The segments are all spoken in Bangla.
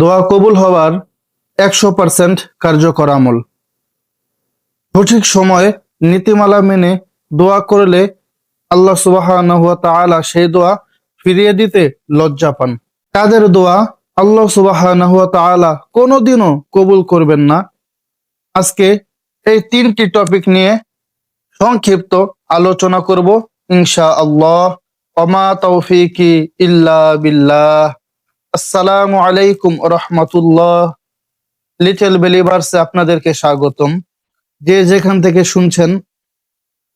দোয়া কবুল হওয়ার একশো পার্সেন্ট কার্যকর আমল। সঠিক সময়ে নীতিমালা মেনে দোয়া করলে আল্লাহ সুবাহ সেই দোয়া ফিরিয়ে দিতে লজ্জা পান। তাদের দোয়া? আল্লাহ সুবাহ কোনোদিনও কবুল করবেন না। আজকে এই তিনটি টপিক নিয়ে সংক্ষিপ্ত আলোচনা করব ইনশা আল্লাহ অমা তৌফিকি ইল্লা বিল্লাহ। আসসালামু আলাইকুম রহমতুল্লাহ লিটল বেলিভার্সে আপনাদেরকে স্বাগতম যে যেখান থেকে শুনছেন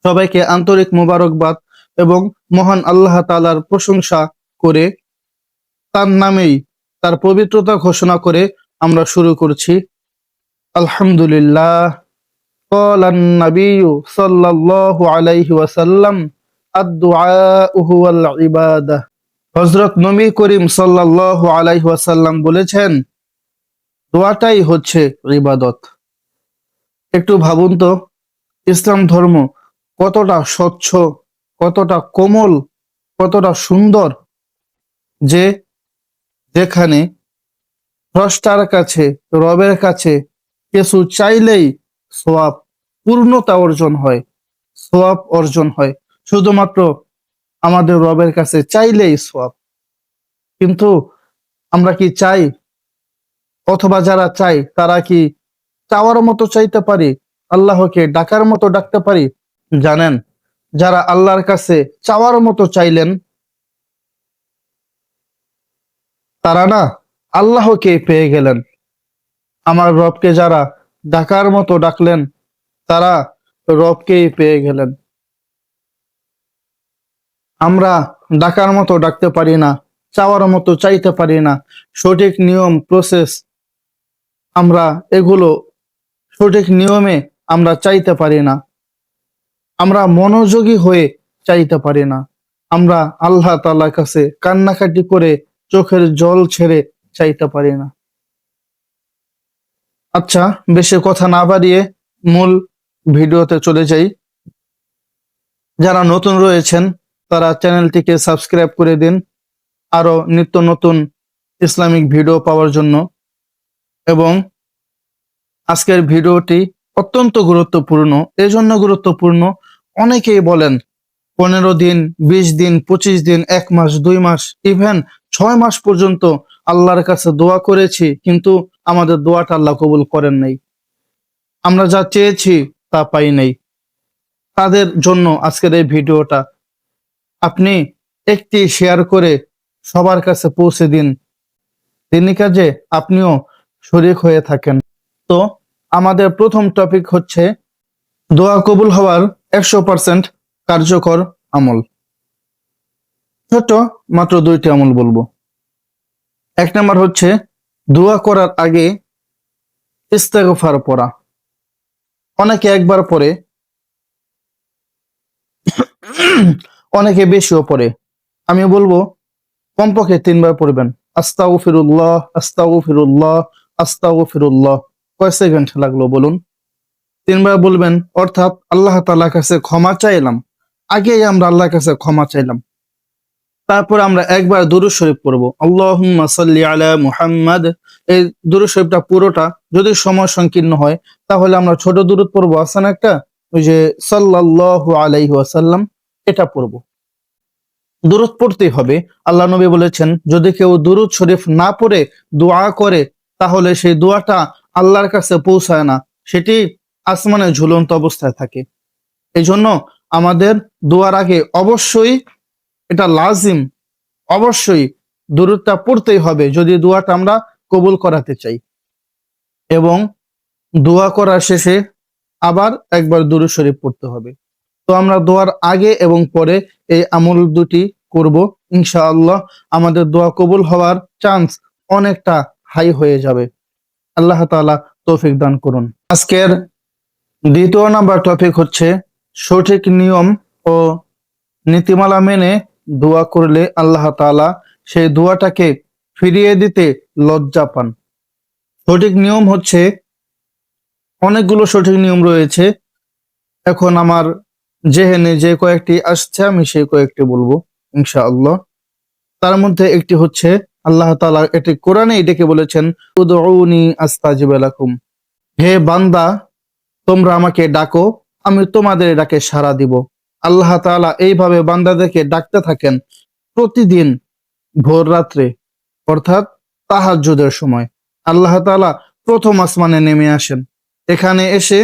সবাইকে আন্তরিক মোবারকবাদ এবং মহান আল্লাহ তাআলার প্রশংসা করে তার নামেই তার পবিত্রতা ঘোষণা করে আমরা শুরু করছি আলহামদুলিল্লাহ قال النبي صلى الله عليه وسلم الدعاء هو العباده হযরত নবী করিম সাল্লাল্লাহু আলাইহি ওয়াসাল্লাম বলেছেন, দোয়াটাই হচ্ছে ইবাদত। একটু ভাবুন তো, ইসলাম ধর্ম কতটা স্বচ্ছ, কতটা কোমল, কতটা সুন্দর যে যেখানে স্রষ্টার কাছে, রবের কাছে কিছু চাইলেই সোয়াব পূর্ণতা অর্জন হয় সোয়াব অর্জন হয়। শুধুমাত্র আমাদের রবের কাছে চাইলেই সব কিন্তু আমরা কি চাই? অথবা যারা চাই, তারা কি চাওয়ার মতো চাইতে পারি? আল্লাহকে ডাকার মতো ডাকতে পারি? জানেন, যারা আল্লাহর কাছে চাওয়ার মতো চাইলেন, তারা না আল্লাহকে পেয়ে গেলেন। আমার রবকে যারা ডাকার মতো ডাকলেন, তারা রবকেই পেয়ে গেলেন। আমরা ডাকার মতো ডাকতে পারি না, চাওয়ার মতো চাইতে পারি না। সঠিক নিয়ম প্রসেস আমরা এগুলো সঠিক নিয়মে আমরা চাইতে পারি না। আমরা মনোযোগী হয়ে চাইতে পারি না। আমরা আল্লাহ তাআলার কাছে কান্নাকাটি করে চোখের জল ছেড়ে চাইতে পারি না। আচ্ছা বেশি কথা না বাড়িয়ে মূল ভিডিওতে চলে যাই। যারা নতুন রয়েছেন তারা চ্যানেলটিকে সাবস্ক্রাইব করে দিন। আরও নিত্য নতুন ইসলামিক ভিডিও পাওয়ার জন্য। এবং আজকের ভিডিওটি অত্যন্ত গুরুত্বপূর্ণ। এই জন্য গুরুত্বপূর্ণ। অনেকেই বলেন, পনেরো দিন, বিশ দিন, পঁচিশ দিন, এক মাস, দুই মাস ইভেন ছয় মাস পর্যন্ত আল্লাহর কাছে দোয়া করেছি, কিন্তু আমাদের দোয়াটা আল্লাহ কবুল করেন নাই। আমরা যা চেয়েছি তা পাই নাই। তাদের জন্য আজকের এই ভিডিওটা আপনি একটি শেয়ার করে সবার কাছে পৌঁছে দিন। তিনি কাজে আপনিও শরিক হয়ে থাকেন। তো আমাদের প্রথম টপিক হচ্ছে দোয়া কবুল হওয়ার একশো পার্সেন্ট কার্যকর আমল। ছোট মাত্র দুইটি আমল বলব। এক নম্বর হচ্ছে দোয়া করার আগে ইস্তেগফার পড়া। অনেকে একবার পড়ে অনেকে বেশিও পড়ে। আমি বলব, কমপক্ষে তিনবার পড়বেন। আস্তাউ ফিরুল্লাহ আস্তাউ ফিরুল্লাহ আস্তাউ ফিরুল্লাহ কয় সেকেন্ড লাগল বলুন? তিনবার বলবেন, অর্থাৎ আল্লাহ তাআলার কাছে ক্ষমা চাইলাম। আগে আমরা আল্লাহর কাছে ক্ষমা চাইলাম। তারপর আমরা একবার দুরুদ শরীফ পড়ব। আল্লাহুম্মা সাল্লি আলা মুহাম্মাদ। এই দুরুদ শরীফটা পুরোটা যদি সময় সংকীর্ণ হয়, তাহলে আমরা ছোট দুরুদ পড়ব। আসান একটা? ওই যে সাল্লাল্লাহু আলাইহি এটা পড়ব। দুরুদ পড়তেই হবে। আল্লাহ নবী বলেছেন, যদি কেউ দুরুদ শরীফ না পড়ে, দোয়া করে, তাহলে সেই দোয়াটা আল্লাহর কাছে পৌঁছায় না। সেটি আসমানে ঝুলন্ত অবস্থায় থাকে। এই জন্য আমাদের দোয়ার আগে অবশ্যই এটা লাজিম। অবশ্যই দূরত্বটা পড়তেই হবে, যদি দোয়াটা আমরা কবুল করাতে চাই। এবং দোয়া করার শেষে আবার একবার দুরু শরীফ পড়তে হবে। তো আমরা দোয়ার আগে এবং পরে এই আমল দুটি করব, ইনশাআল্লাহ। আমাদের দোয়া কবুল হওয়ার চান্স অনেকটা হাই হয়ে যাবে। আল্লাহ তাআলা তৌফিক দান করুন। আজকের দ্বিতীয় নাম্বার টপিক হচ্ছে সঠিক নিয়ম ও নীতিমালা মেনে দোয়া করলে আল্লাহ তাআলা সেই দোয়াটাকে ফিরিয়ে দিতে লজ্জা পান। সঠিক নিয়ম হচ্ছে, অনেকগুলো সঠিক নিয়ম রয়েছে। এখন আমার জেহেনে যে কয়েকটি আসছে, আমি সেই কয়েকটি বলব, ইনশাআল্লাহ। তার মধ্যে একটি হচ্ছে, আল্লাহ তাআলা এটি কোরআনে ডেকে বলেছেন, উদউনি আস্তাজিব লাকুম। হে বান্দা, তোমরা আমাকে ডাকো, আমি তোমাদের ডাকে সাড়া দিব। আল্লাহ তাআলা এইভাবে বান্দাদেরকে ডাকতে থাকেন প্রতিদিন ভোর রাত্রে, অর্থাৎ তাহাজ্জুদের সময়। আল্লাহ তাআলা প্রথম আসমানে নেমে আসেন। এখানে এসে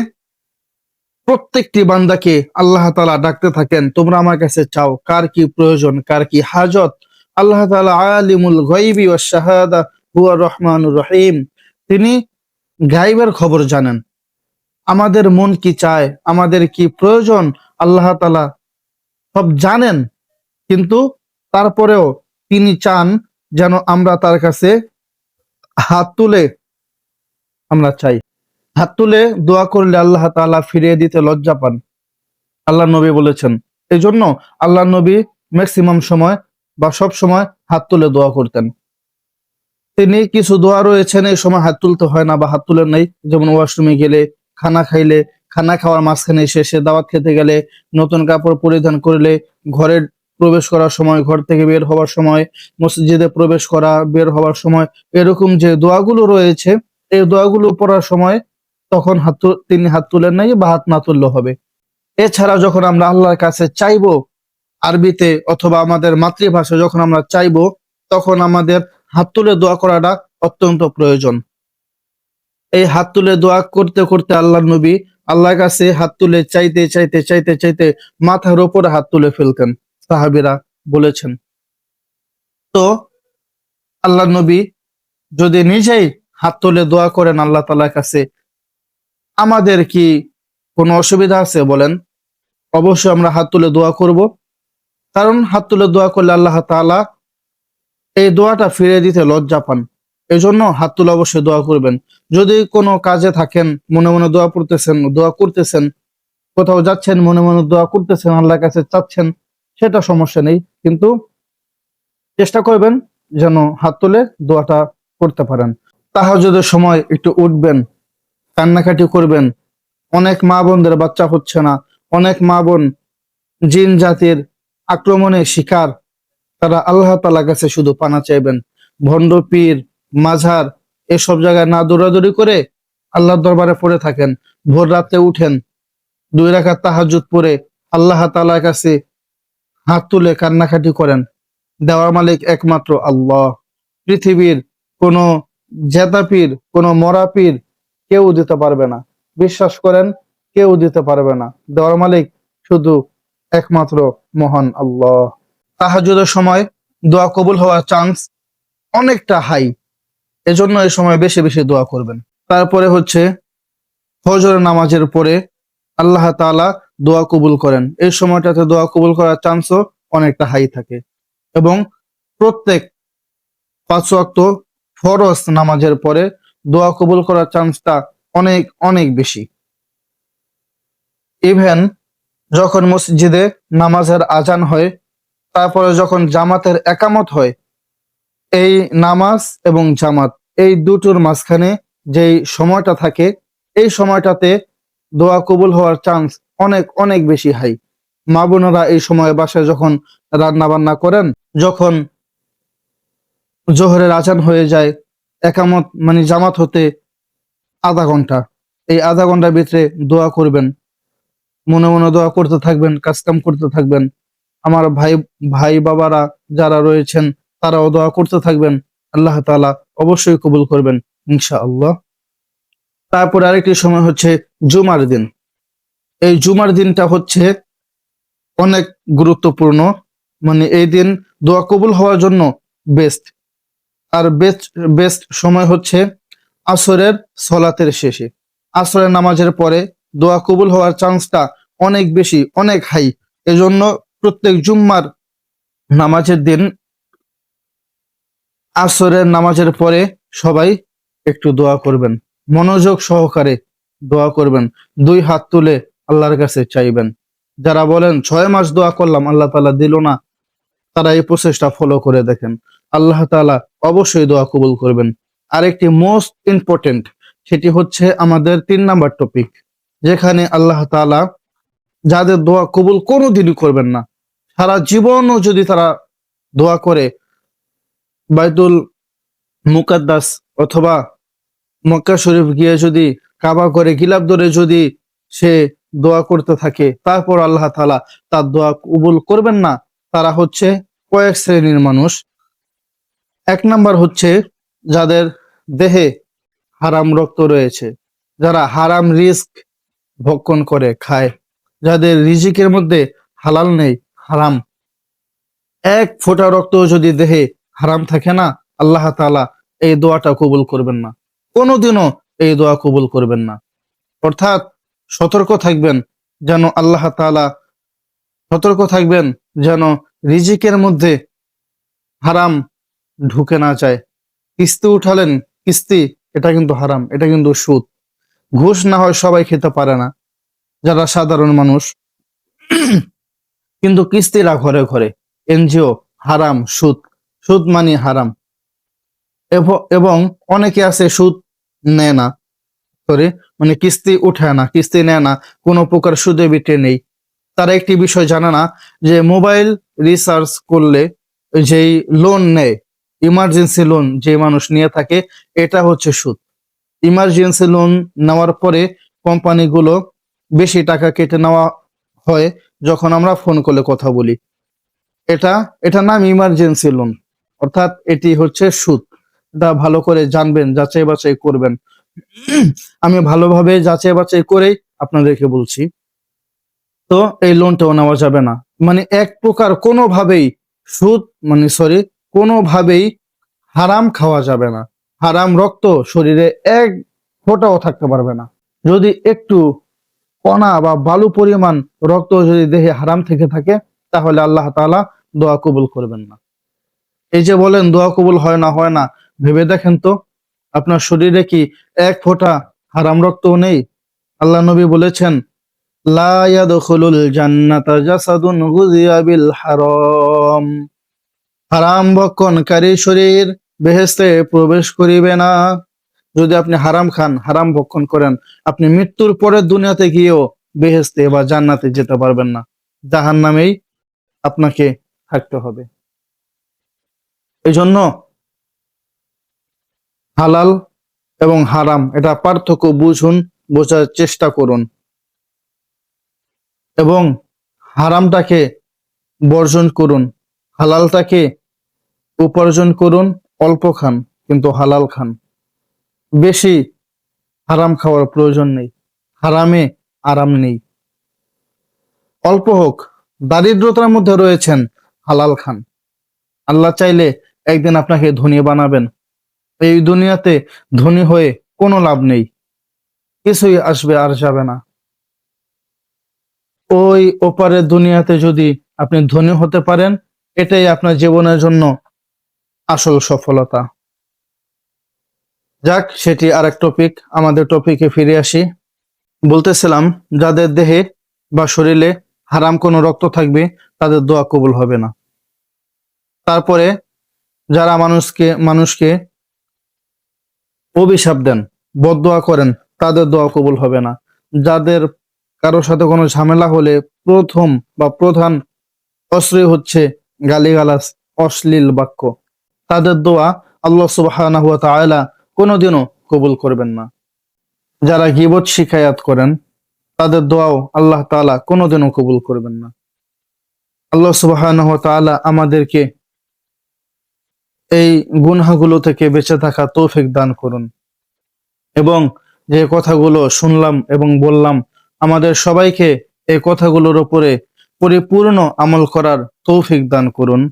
প্রত্যেকটি বান্দাকে আল্লাহ তালা ডাকতে থাকেন, তোমরা আমার কাছে চাও, কার কি প্রয়োজন, কার কি হাজত? আল্লাহ তাআলা আলিমুল গায়বি ও শাহাদা হুয়া রহমানুর রহিম। তিনি গাইবের খবর জানেন। আমাদের মন কি চায়, আমাদের কি প্রয়োজন, আল্লাহ তালা সব জানেন। কিন্তু তারপরেও তিনি চান যেন আমরা তার কাছে হাত তুলে আমরা চাই। হাত তুলে দোয়া করলে আল্লাহ তাআলা ফিরিয়ে দিতে লজ্জা পান। আল্লাহ নবী বলেছেন এই জন্য আল্লাহ নবী ম্যাক্সিমাম সময় বা সব সময় হাত তুলে দোয়া করতেন। তিনি কিছু দোয়া রয়েছেন এই সময় হাত তুলতে হয় না বা হাত তুলে নেই। যেমন ওয়াশরুমে গেলে, খানা খাইলে, খানা খাওয়ার মাঝখানে শেষে দাওয়াত খেতে গেলে, নতুন কাপড় পরিধান করলে ঘরের প্রবেশ করার সময়, ঘর থেকে বের হওয়ার সময়, মসজিদে প্রবেশ করা, বের হওয়ার সময়, এরকম যে দোয়াগুলো রয়েছে, এই দোয়াগুলো পড়ার সময় তখন হাত তিনি হাত তুলেন নাই বা হাত না তুললে হবে। এছাড়া যখন আমরা আল্লাহর কাছে চাইব, আরবিতে অথবা আমাদের মাতৃভাষা যখন আমরা চাইব, তখন আমাদের হাত তুলে দোয়া করাটা অত্যন্ত প্রয়োজন। এই হাত তুলে দোয়া করতে করতে আল্লাহ নবী আল্লাহর কাছে হাত তুলে চাইতে চাইতে চাইতে চাইতে মাথার উপরে হাত তুলে ফেলতেন, সাহাবিরা বলেছেন। তো আল্লাহ নবী যদি নিজেই হাত তুলে দোয়া করেন আল্লাহ তালার কাছে আমাদের কি কোনো অসুবিধা আছে বলেন? অবশ্যই আমরা হাত তুলে দোয়া করব। কারণ হাত তুলে দোয়া করলে আল্লাহ তাআলা এই দোয়াটা ফিরিয়ে দিতে লজ্জা পান। এই জন্য হাত তুলে অবশ্যই দোয়া করবেন। যদি কোনো কাজে থাকেন, মনে মনে দোয়া পড়তেছেন, দোয়া করতেছেন, কোথাও যাচ্ছেন, মনে মনে দোয়া করতেছেন, আল্লাহর কাছে চাচ্ছেন, সেটা সমস্যা নেই। কিন্তু চেষ্টা করবেন যেন হাত তুলে দোয়াটা করতে পারেন। তাহাজুদের সময় একটু উঠবেন। কান্নাকাটি করবেন। অনেক মা বোনদের বাচ্চা হচ্ছে না। অনেক মা বোন জিন জাতির আক্রমণে শিকার। তারা আল্লাহ তালা কাছে শুধু পানা চাইবেন। ভণ্ড পীর মাঝার এসব জায়গায় না দৌড়াদৌড়ি করে আল্লাহর দরবারে পড়ে থাকেন। ভোর রাতে উঠেন, দুই রাখার তাহাজুদ পরে আল্লাহ তালার কাছে হাত তুলে কান্নাকাটি করেন। দেওয়ার মালিক একমাত্র আল্লাহ। পৃথিবীর কোনো জেতাপীর কোনো মরা পীর কেউ দিতে পারবে না। বিশ্বাস করেন, কেউ দিতে পারবে না। দেওয়ার মালিক শুধু একমাত্র মহান আল্লাহ। তাহাজুদের সময় দোয়া কবুল হওয়ার চান্স অনেকটা হাই এজন্য এই সময় বেশি বেশি দোয়া করবেন। তারপরে হচ্ছে ফজর নামাজের পরে আল্লাহ তাআলা দোয়া কবুল করেন। এই সময়টাতে দোয়া কবুল করার চান্সও অনেকটা হাই থাকে। এবং প্রত্যেক পাঁচ ওয়াক্ত ফরজ নামাজের পরে দোয়া কবুল করার চান্সটা অনেক অনেক বেশি। ইভেন যখন মসজিদে নামাজের আজান হয়, তারপরে যখন জামাতের একামত হয়, এই নামাজ এবং জামাত, এই দুটোর মাঝখানে যেই সময়টা থাকে, এই সময়টাতে দোয়া কবুল হওয়ার চান্স অনেক অনেক বেশি হাই। মা বোনেরা এই সময় বাসায় যখন রান্না বান্না করেন, যখন জোহরের আজান হয়ে যায় একামত মানে জামাত হতে আধা ঘণ্টা। এই আধা ঘণ্টার ভিতরে দোয়া করবেন। মনে মনে দোয়া করতে থাকবেন, কাজকাম করতে থাকবেন। আমার ভাই ভাই বাবারা যারা রয়েছেন, তারাও দোয়া করতে থাকবেন। আল্লাহ তাআলা অবশ্যই কবুল করবেন, ইনশাআল্লাহ। তারপর আরেকটি সময় হচ্ছে জুমার দিন। এই জুমার দিনটা হচ্ছে অনেক গুরুত্বপূর্ণ। মানে এই দিন দোয়া কবুল হওয়ার জন্য বেস্ট আর বেস্ট বেস্ট সময় হচ্ছে আসরের সলাতের শেষে। আসরের নামাজের পরে দোয়া কবুল হওয়ার চান্সটা অনেক বেশি, অনেক হাই এজন্য প্রত্যেক জুম্মার নামাজের দিন আসরের নামাজের পরে সবাই একটু দোয়া করবেন। মনোযোগ সহকারে দোয়া করবেন। দুই হাত তুলে আল্লাহর কাছে চাইবেন। যারা বলেন, ছয় মাস দোয়া করলাম, আল্লাহ তালা দিল না, তারা এই প্রসেসটা ফলো করে দেখেন। আল্লাহ তাআলা অবশ্যই দোয়া কবুল করবেন। আরেকটি মোস্ট ইম্পর্টেন্ট সেটি হচ্ছে আমাদের তিন নাম্বার টপিক যেখানে আল্লাহ তাআলা যাদের দোয়া কবুল কোনোদিনই করবেন না। সারা জীবনও যদি তারা দোয়া করে, বাইতুল মুকাদ্দাস অথবা মক্কা শরীফ গিয়ে যদি কাবা করে, গিলাপ ধরে যদি সে দোয়া করতে থাকে, তারপর আল্লাহ তাআলা তার দোয়া কবুল করবেন না, তারা হচ্ছে কয়েক শ্রেণির মানুষ। এক নাম্বার হচ্ছে যাদের দেহে হারাম রক্ত রয়েছে, যারা হারাম রিস্ক ভক্ষণ করে, খায়। যাদের রিজিকের মধ্যে হালাল নেই, হারাম। এক ফোঁটা রক্ত যদি দেহে হারাম থাকে না, আল্লাহ তাআলা এই দোয়াটা কবুল করবেন না। কোনোদিনও এই দোয়া কবুল করবেন না। অর্থাৎ সতর্ক থাকবেন যেন আল্লাহ তাআলা, সতর্ক থাকবেন যেন রিজিকের মধ্যে হারাম ঢুকে না যায়। কিস্তি উঠালেন, কিস্তি, এটা কিন্তু হারাম, এটা কিন্তু সুদ। ঘুষ না হয় সবাই খেতে পারে না, যারা সাধারণ মানুষ। কিন্তু কিস্তিরা ঘরে ঘরে। এনজিও, হারাম, সুদ। সুদ মানে হারাম। এবং অনেকে আছে সুদ নেয় না। সরি মানে কিস্তি উঠায় না, কিস্তি নেয় না, কোনো প্রকার সুদে বিটে নেই। তারা একটি বিষয় জানে না যে মোবাইল রিসার্চ করলে যেই লোন নেয় ইমার্জেন্সি লোন যে মানুষ নিয়ে থাকে, এটা হচ্ছে সুদ। ইমার্জেন্সি লোন নেওয়ার পরে কোম্পানিগুলো বেশি টাকা কেটে নেওয়া হয় যখন আমরা ফোন করলে কথা বলি। এটা এটা নাম ইমার্জেন্সি লোন অর্থাৎ এটি হচ্ছে সুদ। এটা ভালো করে জানবেন, যাচাই বাছাই করবেন। আমি ভালোভাবে যাচাই বাছাই করেই আপনাদেরকে বলছি। তো এই লোনটাও নেওয়া যাবে না। মানে এক প্রকার কোনোভাবেই সুদ মানে সরি কোনোভাবেই হারাম খাওয়া যাবে না। হারাম রক্ত শরীরে এক ফোঁটাও থাকতে পারবে না। যদি একটু কণা বা বালু পরিমাণ রক্ত যদি দেহে হারাম থেকে থাকে, তাহলে আল্লাহ তাআলা দোয়া কবুল করবেন না। এই যে বলেন, দোয়া কবুল হয় না হয় না, ভেবে দেখেন তো, আপনার শরীরে কি এক ফোঁটা হারাম রক্তও নেই? আল্লাহ নবী বলেছেন, লা জান্নাতা জাসাদুন বিল হারাম। হারাম ভক্ষণকারী শরীর বেহেস্তে প্রবেশ করিবে না। যদি আপনি হারাম খান, হারাম ভক্ষণ করেন, আপনি মৃত্যুর পরে দুনিয়াতে গিয়েও বেহেস্তে বা জান্নাতে যেতে পারবেন না। জাহান নামেই আপনাকে থাকতে হবে। এই জন্য হালাল এবং হারাম, এটা পার্থক্য বুঝুন, বোঝার চেষ্টা করুন। এবং হারামটাকে বর্জন করুন। হালালটাকে উপার্জন করুন, অল্প খান, কিন্তু হালাল খান। বেশি হারাম খাওয়ার প্রয়োজন নেই, হারামে আরাম নেই। অল্প হোক, দারিদ্রতার মধ্যে রয়েছেন, হালাল খান। আল্লাহ চাইলে একদিন আপনাকে ধনী বানাবেন। এই দুনিয়াতে ধনী হয়ে কোনো লাভ নেই, কিছুই আসবে আর যাবে না। ওই ওপারের দুনিয়াতে যদি আপনি ধনী হতে পারেন, এটাই আপনার জীবনের জন্য আসল সফলতা। যাক, সেটি আরেক টপিক আমাদের টপিকে ফিরে আসি। বলতেছিলাম, যাদের দেহে বা শরীরে হারাম কোনো রক্ত থাকবে, তাদের দোয়া কবুল হবে না। তারপরে যারা মানুষকে মানুষকে অভিশাপ দেন, বদদোয়া করেন, তাদের দোয়া কবুল হবে না। যাদের কারোর সাথে কোনো ঝামেলা হলে প্রথম বা প্রধান অশ্রয় হচ্ছে গালিগালাস অশ্লীল বাক্য। তাদের দোয়া আল্লাহ তাআলা কোনোদিনও কবুল করবেন না। যারা গিবত শিকায়াত করেন, তাদের দোয়াও আল্লাহ তাআলা কোনোদিনও কবুল করবেন না। আল্লাহ তাআলা আমাদেরকে এই গুনহাগুলো থেকে বেঁচে থাকা তৌফিক দান করুন। এবং যে কথাগুলো শুনলাম এবং বললাম, আমাদের সবাইকে এই কথাগুলোর উপরে পরিপূর্ণ আমল করার তৌফিক দান করুন।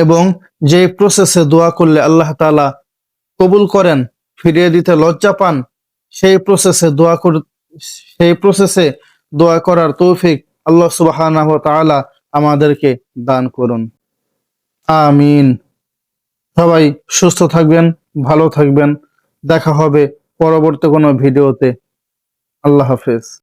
এবং যে প্রসেসে দোয়া করলে আল্লাহ তাআলা কবুল করেন, ফিরিয়ে দিতে লজ্জা পান, সেই প্রসেসে দোয়া কর, সেই প্রসেসে দোয়া করার তৌফিক আল্লাহ তাআলা আমাদেরকে দান করুন। আমিন। সবাই সুস্থ থাকবেন, ভালো থাকবেন। দেখা হবে পরবর্তী কোনো ভিডিওতে। আল্লাহ হাফেজ।